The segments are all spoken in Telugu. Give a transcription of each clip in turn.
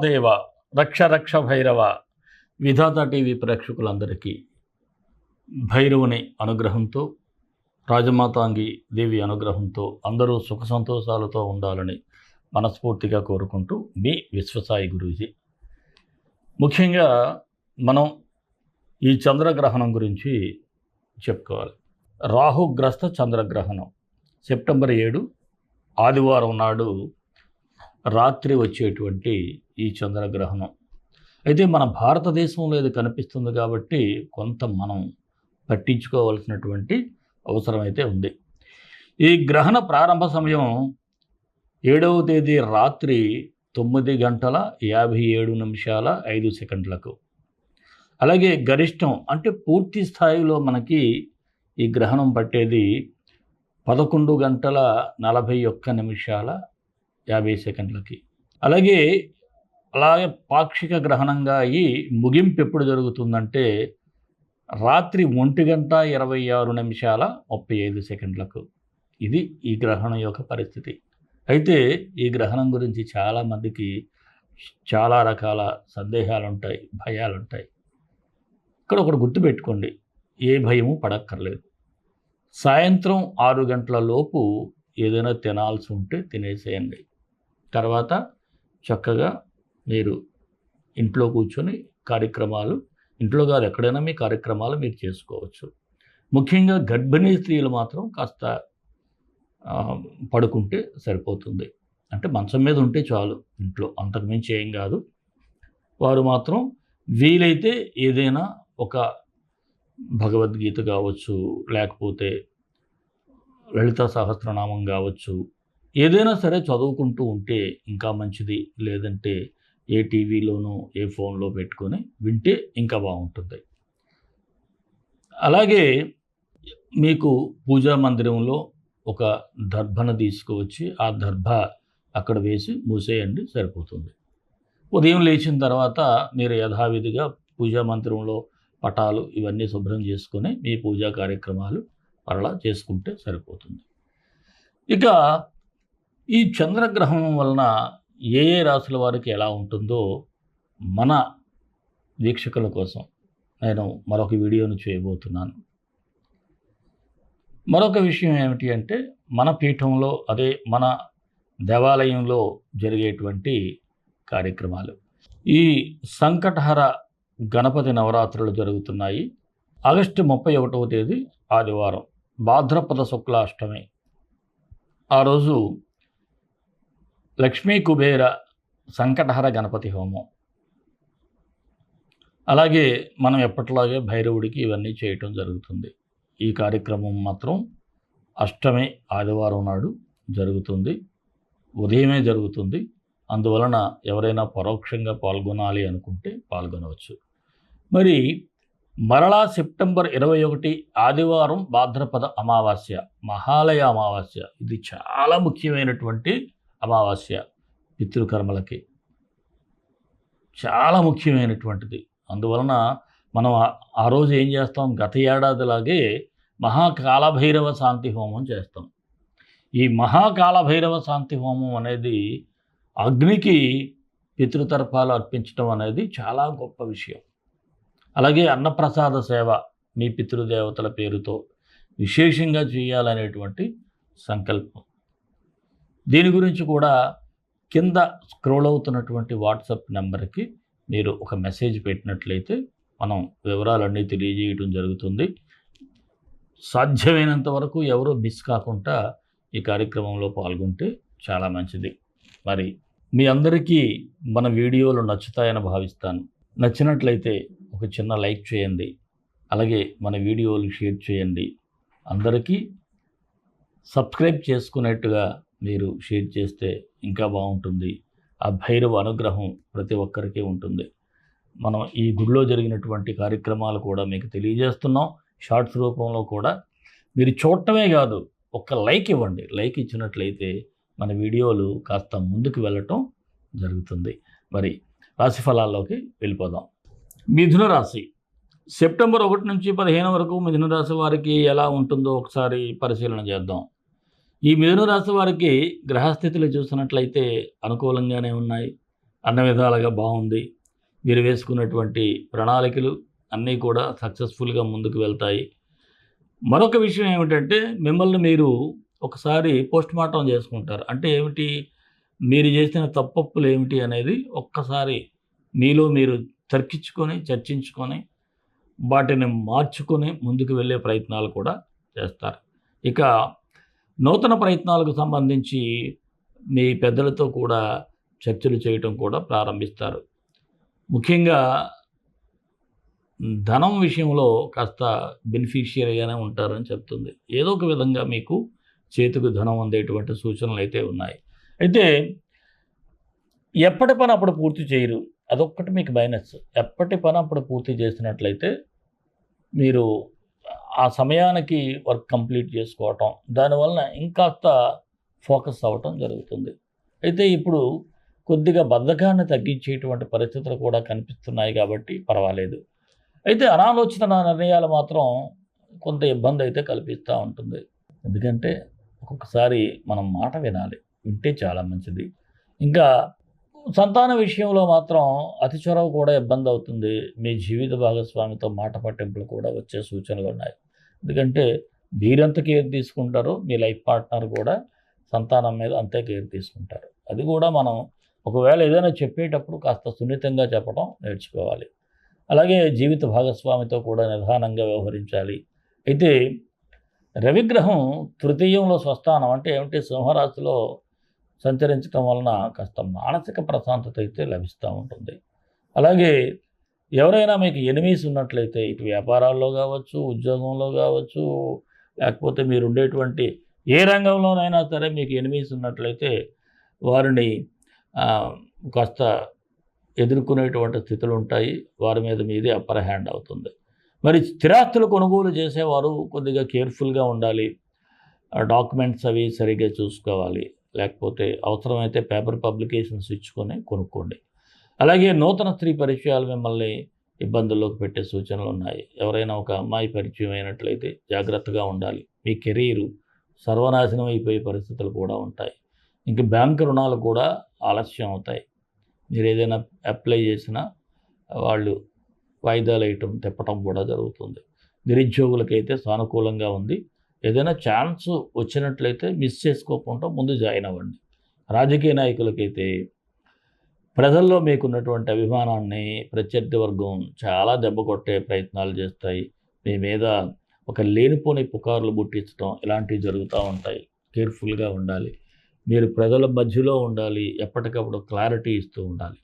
మహాదేవ రక్ష రక్ష భైరవ విధాత టీవీ ప్రేక్షకులందరికీ భైరవుని అనుగ్రహంతో రాజమాతాంగి దేవి అనుగ్రహంతో అందరూ సుఖ సంతోషాలతో ఉండాలని మనస్ఫూర్తిగా కోరుకుంటూ మీ విశ్వసాయి గురూజీ. ముఖ్యంగా మనం ఈ చంద్రగ్రహణం గురించి చెప్పుకోవాలి. రాహుగ్రస్త చంద్రగ్రహణం సెప్టెంబర్ ఏడు ఆదివారం నాడు రాత్రి వచ్చేటువంటి ఈ చంద్రగ్రహణం. అయితే మన భారతదేశంలో ఇది కనిపిస్తుంది కాబట్టి కొంత మనం పట్టించుకోవాల్సినటువంటి అవసరం అయితే ఉంది. ఈ గ్రహణ ప్రారంభ సమయం ఏడవ తేదీ రాత్రి తొమ్మిది గంటల యాభై ఏడు నిమిషాల ఐదు సెకండ్లకు. అలాగే గరిష్టం అంటే పూర్తి స్థాయిలో మనకి ఈ గ్రహణం పట్టేది పదకొండు గంటల నలభై ఒక్క నిమిషాల యాభై సెకండ్లకి. అలాగే అలాగే పాక్షిక గ్రహణంగా అయ్యి ముగింపు ఎప్పుడు జరుగుతుందంటే రాత్రి ఒంటి గంట ఇరవై ఆరు నిమిషాల ముప్పై ఐదు సెకండ్లకు. ఇది ఈ గ్రహణం యొక్క పరిస్థితి. అయితే ఈ గ్రహణం గురించి చాలామందికి చాలా రకాల సందేహాలు ఉంటాయి భయాలు ఉంటాయి ఇక్కడ ఒకటి గుర్తుపెట్టుకోండి. ఏ భయము పడక్కర్లేదు. సాయంత్రం ఆరు గంటల లోపు ఏదైనా తినాల్సి ఉంటే తినేసేయండి. తర్వాత చక్కగా మీరు ఇంట్లో కూర్చొని కార్యక్రమాలు ఇంట్లో కాదు ఎక్కడైనా మీ కార్యక్రమాలు మీరు చేసుకోవచ్చు. ముఖ్యంగా గర్భిణీ స్త్రీలు మాత్రం కాస్త పడుకుంటే సరిపోతుంది. అంటే మంచం మీద ఉంటే చాలు ఇంట్లో అంతకుమించి ఏం కాదు. వారు మాత్రం వీలైతే ఏదైనా ఒక భగవద్గీత కావచ్చు లేకపోతే లలిత సహస్రనామం కావచ్చు ఏదైనా సరే చదువుకుంటూ ఉంటే ఇంకా మంచిది లేదంటే ఏ టీవీలోనో ఏ ఫోన్లో పెట్టుకొని వింటే ఇంకా బాగుంటుంది. అలాగే మీకు పూజా మందిరంలో ఒక దర్భను తీసుకువచ్చి ఆ దర్భ అక్కడ వేసి మూసేయండి సరిపోతుంది. ఉదయం లేచిన తర్వాత మీరు యథావిధిగా పూజా మందిరంలో పటాలు ఇవన్నీ శుభ్రం చేసుకొని మీ పూజా కార్యక్రమాలు మరలా చేసుకుంటే సరిపోతుంది. ఇక ఈ చంద్రగ్రహణం వలన ఏ ఏ రాసుల వారికి ఎలా ఉంటుందో మన వీక్షకుల కోసం నేను మరొక వీడియోను చేయబోతున్నాను. మరొక విషయం ఏమిటి అంటే మన పీఠంలో అదే మన దేవాలయంలో జరిగేటువంటి కార్యక్రమాలు. ఈ సంకటహర గణపతి నవరాత్రులు జరుగుతున్నాయి. ఆగస్టు ముప్పై ఒకటవ తేదీ ఆదివారం భాద్రపద శుక్లాష్టమి. ఆ రోజు లక్ష్మీ కుబేర సంకటహర గణపతి హోమం. అలాగే మనం ఎప్పటిలాగే భైరవుడికి ఇవన్నీ చేయటం జరుగుతుంది. ఈ కార్యక్రమం మాత్రం అష్టమి ఆదివారం నాడు జరుగుతుంది. ఉదయమే జరుగుతుంది. అందువలన ఎవరైనా పరోక్షంగా పాల్గొనాలి అనుకుంటే పాల్గొనవచ్చు. మరి మరలా సెప్టెంబర్ ఇరవై ఒకటి ఆదివారం భాద్రపద అమావాస్య మహాలయ అమావాస్య ఇది చాలా ముఖ్యమైనటువంటి అమావాస్య పితృకర్మలకి చాలా ముఖ్యమైనటువంటిది. అందువలన మనం ఆ- రోజు ఏం చేస్తాం? గత ఏడాదిలాగే మహాకాలభైరవ శాంతి హోమం చేస్తాం. ఈ మహాకాలభైరవ శాంతి హోమం అనేది అగ్నికి పితృతర్పాలు అర్పించడం అనేది చాలా గొప్ప విషయం. అలాగే అన్నప్రసాద సేవ మీ పితృదేవతల పేరుతో విశేషంగా చేయాలనేటువంటి సంకల్పం. దీని గురించి కూడా కింద స్క్రోల్ అవుతున్నటువంటి వాట్సాప్ నెంబర్కి మీరు ఒక మెసేజ్ పెట్టినట్లయితే మనం వివరాలన్నీ తెలియజేయడం జరుగుతుంది. సాధ్యమైనంత వరకు ఎవరో మిస్ కాకుండా ఈ కార్యక్రమంలో పాల్గొంటే చాలా మంచిది. మరి మీ అందరికీ మన వీడియోలు నచ్చుతాయని భావిస్తాను. నచ్చినట్లయితే ఒక చిన్న లైక్ చేయండి. అలాగే మన వీడియోలు షేర్ చేయండి. అందరికీ సబ్స్క్రైబ్ చేసుకునేట్టుగా మీరు షేర్ చేస్తే ఇంకా బాగుంటుంది. ఆ భైరవ అనుగ్రహం ప్రతి ఒక్కరికి ఉంటుంది. మనం ఈ గుడిలో జరిగినటువంటి కార్యక్రమాలు కూడా మీకు తెలియజేస్తున్నాం. షార్ట్స్ రూపంలో కూడా మీరు చూడటమే కాదు ఒక్క లైక్ ఇవ్వండి. లైక్ ఇచ్చినట్లయితే మన వీడియోలు కాస్త ముందుకు వెళ్ళటం జరుగుతుంది. మరి రాశి ఫలాల్లోకి వెళ్ళిపోదాం. మిథున రాశి. సెప్టెంబర్ ఒకటి నుంచి పదిహేను వరకు మిథున రాశి వారికి ఎలా ఉంటుందో ఒకసారి పరిశీలన చేద్దాం. ఈ మిథున రాశి వారికి గ్రహస్థితులు చూసినట్లయితే అనుకూలంగానే ఉన్నాయి. అన్ని విధాలుగా బాగుంది. మీరు వేసుకున్నటువంటి ప్రణాళికలు అన్నీ కూడా సక్సెస్ఫుల్గా ముందుకు వెళ్తాయి. మరొక విషయం ఏమిటంటే మిమ్మల్ని మీరు ఒకసారి పోస్ట్ మార్టం చేసుకుంటారు. అంటే ఏమిటి? మీరు చేసిన తప్పప్పులు ఏమిటి అనేది ఒక్కసారి మీలో మీరు తర్కించుకొని చర్చించుకొని వాటిని మార్చుకొని ముందుకు వెళ్ళే ప్రయత్నాలు కూడా చేస్తారు. ఇక నూతన ప్రయత్నాలకు సంబంధించి మీ పెద్దలతో కూడా చర్చలు చేయటం కూడా ప్రారంభిస్తారు. ముఖ్యంగా ధనం విషయంలో కాస్త బెనిఫిషియరీగానే ఉంటారని చెప్తుంది. ఏదో ఒక విధంగా మీకు చేతికి ధనం అందేటువంటి సూచనలు అయితే ఉన్నాయి. అయితే ఎప్పటి పని అప్పుడు పూర్తి చేయరు. అదొక్కటి మీకు మైనస్. ఎప్పటి పని అప్పుడు పూర్తి చేసినట్లయితే మీరు ఆ సమయానికి వర్క్ కంప్లీట్ చేసుకోవటం దానివలన ఇంకాస్త ఫోకస్ అవ్వటం జరుగుతుంది. అయితే ఇప్పుడు కొద్దిగా బద్ధకాన్ని తగ్గించేటువంటి పరిస్థితులు కూడా కనిపిస్తున్నాయి కాబట్టి పర్వాలేదు. అయితే అనాలోచిత నిర్ణయాలు మాత్రం కొంత ఇబ్బంది అయితే కల్పిస్తూ ఉంటుంది. ఎందుకంటే ఒక్కొక్కసారి మనం మాట వినాలి వింటే చాలా మంచిది. ఇంకా సంతాన విషయంలో మాత్రం అతి చొరవ కూడా ఇబ్బంది అవుతుంది. మీ జీవిత భాగస్వామితో మాట పట్టింపులు కూడా వచ్చే సూచనలు ఉన్నాయి. ఎందుకంటే మీరెంత కేర్ తీసుకుంటారో మీ లైఫ్ పార్ట్నర్ కూడా సంతానం మీద అంతే కేర్ తీసుకుంటారు. అది కూడా మనం ఒకవేళ ఏదైనా చెప్పేటప్పుడు కాస్త సున్నితంగా చెప్పడం నేర్చుకోవాలి. అలాగే జీవిత భాగస్వామితో కూడా నిదానంగా వ్యవహరించాలి. అయితే రవిగ్రహం తృతీయంలో స్వస్థానం అంటే ఏమిటి? సింహరాశిలో సంచరించడం వలన కాస్త మానసిక ప్రశాంతత అయితే లభిస్తూ ఉంటుంది. అలాగే ఎవరైనా మీకు ఎనిమీస్ ఉన్నట్లయితే ఇటు వ్యాపారాల్లో కావచ్చు ఉద్యోగంలో కావచ్చు లేకపోతే మీరు ఉండేటువంటి ఏ రంగంలోనైనా సరే మీకు ఎనిమీస్ ఉన్నట్లయితే వారిని కాస్త ఎదుర్కొనేటువంటి స్థితులు ఉంటాయి. వారి మీద మీదే అప్పర్ హ్యాండ్ అవుతుంది. మరి స్థిరాస్తులు కొనుగోలు చేసేవారు కొద్దిగా కేర్ఫుల్గా ఉండాలి. డాక్యుమెంట్స్ అవి సరిగ్గా చూసుకోవాలి. లేకపోతే అవసరమైతే పేపర్ పబ్లికేషన్స్ ఇచ్చుకొని కొనుక్కోండి. అలాగే నూతన స్త్రీ పరిచయాలు మిమ్మల్ని ఇబ్బందుల్లోకి పెట్టే సూచనలు ఉన్నాయి. ఎవరైనా ఒక అమ్మాయి పరిచయం అయినట్లయితే జాగ్రత్తగా ఉండాలి. మీ కెరీరు సర్వనాశనం అయిపోయే పరిస్థితులు కూడా ఉంటాయి. ఇంక బ్యాంక్ రుణాలు కూడా ఆలస్యం అవుతాయి. మీరు ఏదైనా అప్లై చేసినా వాళ్ళు వాయిదాలు వేయటం తిప్పటం కూడా జరుగుతుంది. నిరుద్యోగులకైతే సానుకూలంగా ఉంది. ఏదైనా ఛాన్స్ వచ్చినట్లయితే మిస్ చేసుకోకుండా ముందు జాయిన్ అవ్వండి. రాజకీయ నాయకులకైతే ప్రజల్లో మీకున్నటువంటి అభిమానాన్ని ప్రత్యర్థి వర్గం చాలా దెబ్బ కొట్టే ప్రయత్నాలు చేస్తాయి. మీ మీద ఒక లేనిపోని పుకార్లు పుట్టించడం ఇలాంటివి జరుగుతూ ఉంటాయి. కేర్ఫుల్గా ఉండాలి. మీరు ప్రజల మధ్యలో ఉండాలి. ఎప్పటికప్పుడు క్లారిటీ ఇస్తూ ఉండాలి.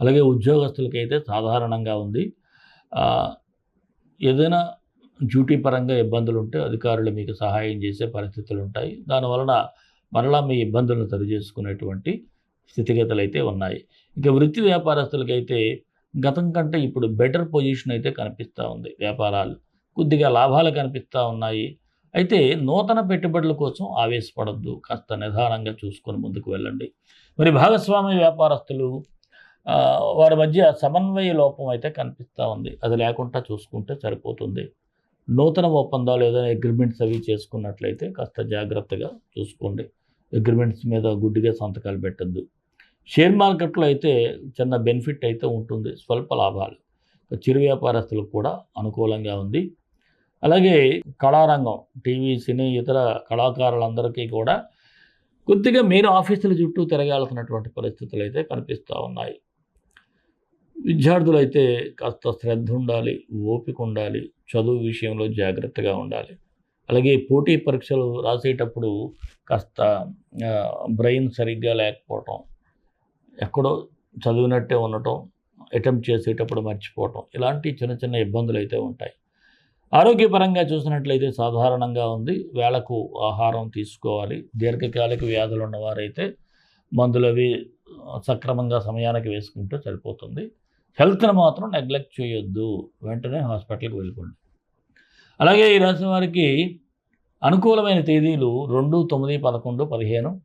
అలాగే ఉద్యోగస్తులకైతే సాధారణంగా ఉంది. ఏదైనా డ్యూటీ పరంగా ఇబ్బందులు ఉంటే అధికారులు మీకు సహాయం చేసే పరిస్థితులు ఉంటాయి దానివలన మరలా మీ ఇబ్బందులను సరిచేసుకునేటువంటి స్థితిగతులు అయితే ఉన్నాయి. ఇక వృత్తి వ్యాపారస్తులకైతే గతం కంటే ఇప్పుడు బెటర్ పొజిషన్ అయితే కనిపిస్తూ ఉంది వ్యాపారాలు. కొద్దిగా లాభాలు కనిపిస్తూ ఉన్నాయి. అయితే నూతన పెట్టుబడుల కోసం ఆవేశపడద్దు. కాస్త నిదానంగా చూసుకొని ముందుకు వెళ్ళండి. మరి భాగస్వామి వ్యాపారస్తులు వారి మధ్య సమన్వయ లోపం అయితే కనిపిస్తూ ఉంది. అది లేకుండా చూసుకుంటే సరిపోతుంది. నూతన ఒప్పందాలు ఏదైనా అగ్రిమెంట్స్ అవి చేసుకున్నట్లయితే కాస్త జాగ్రత్తగా చూసుకోండి. అగ్రిమెంట్స్ మీద గుడ్డిగా సంతకాలు పెట్టద్దు. షేర్ మార్కెట్లో అయితే చిన్న బెనిఫిట్ అయితే ఉంటుంది. స్వల్ప లాభాలు. చిరు వ్యాపారస్తులకు కూడా అనుకూలంగా ఉంది. అలాగే కళారంగం టీవీ సినీ ఇతర కళాకారులందరికీ కూడా కొద్దిగా మీరు ఆఫీసుల చుట్టూ తిరగాల్సినటువంటి పరిస్థితులు అయితే కనిపిస్తూ ఉన్నాయి. విద్యార్థులు అయితే కాస్త శ్రద్ధ ఉండాలి ఓపిక ఉండాలి చదువు విషయంలో జాగ్రత్తగా ఉండాలి. అలాగే పోటీ పరీక్షలు రాసేటప్పుడు కాస్త బ్రెయిన్ సరిగ్గా లేకపోవటం ఎక్కడో చదివినట్టే ఉండటం అటెంప్ట్ చేసేటప్పుడు మర్చిపోవటం ఇలాంటి చిన్న చిన్న ఇబ్బందులు అయితే ఉంటాయి. ఆరోగ్యపరంగా చూసినట్లయితే సాధారణంగా ఉంది. వేళకు ఆహారం తీసుకోవాలి. దీర్ఘకాలిక వ్యాధులు ఉన్నవారైతే మందులు అవి సక్రమంగా సమయానికి వేసుకుంటే సరిపోతుంది. హెల్త్ని మాత్రం నెగ్లెక్ట్ చేయొద్దు. వెంటనే హాస్పిటల్కి వెళ్ళిపోండి. అలాగే ఈ రాశి వారికి అనుకూలమైన తేదీలు రెండు తొమ్మిది పదకొండు పదిహేను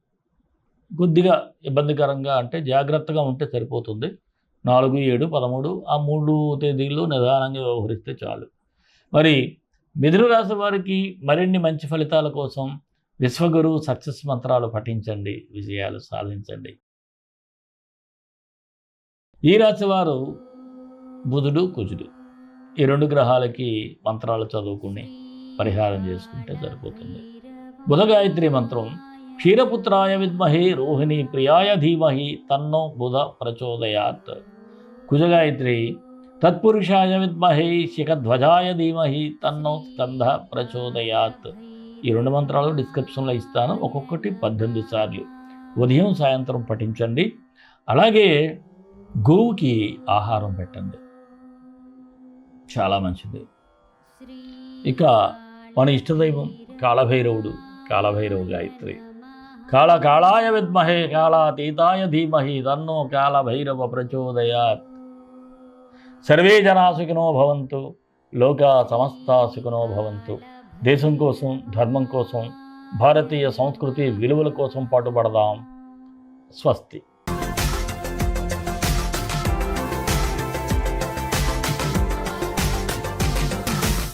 కొద్దిగా ఇబ్బందికరంగా అంటే జాగ్రత్తగా ఉంటే సరిపోతుంది. నాలుగు ఏడు పదమూడు ఆ మూడు తేదీల్లో నిదానంగా వ్యవహరిస్తే చాలు. మరి మిథున రాశి వారికి మరిన్ని మంచి ఫలితాల కోసం విశ్వగురు సక్సెస్ మంత్రాలు పఠించండి విజయాలు సాధించండి. ఈ రాశి వారు బుధుడు కుజుడు. ఈ రెండు గ్రహాలకి మంత్రాలు చదువుకుని పరిహారం చేసుకుంటే సరిపోతుంది. బుధ గాయత్రి మంత్రం క్షీరపుత్రాయ విద్మహే రోహిణి ప్రియాయ ధీమహి తన్నో బుధ ప్రచోదయాత్. కుజగాయత్రి తత్పురుషాయ విద్మహే శిఖధ్వజాయ ధీమహి తన్నో స్కంధ ప్రచోదయాత్. ఈ రెండు మంత్రాలు డిస్క్రిప్షన్లో ఇస్తాను ఒక్కొక్కటి పద్దెనిమిది సార్లు. ఉదయం సాయంత్రం పఠించండి. అలాగే గోవుకి ఆహారం పెట్టండి. చాలా మంచిది. ఇక మన ఇష్టదైవం కాళభైరవుడు కాళభైరవ గాయత్రి. కాళ కాళాయ విద్మహే కాళాతీతాయ ధీమహి తన్నో కాళభైరవ ప్రచోదయాత్ సర్వే జనాసుకునో భవంతు లోక సమస్తా సుఖినో భవంతు దేశం కోసం ధర్మం కోసం భారతీయ సంస్కృతి విలువల కోసం పాటుపడదాం స్వస్తి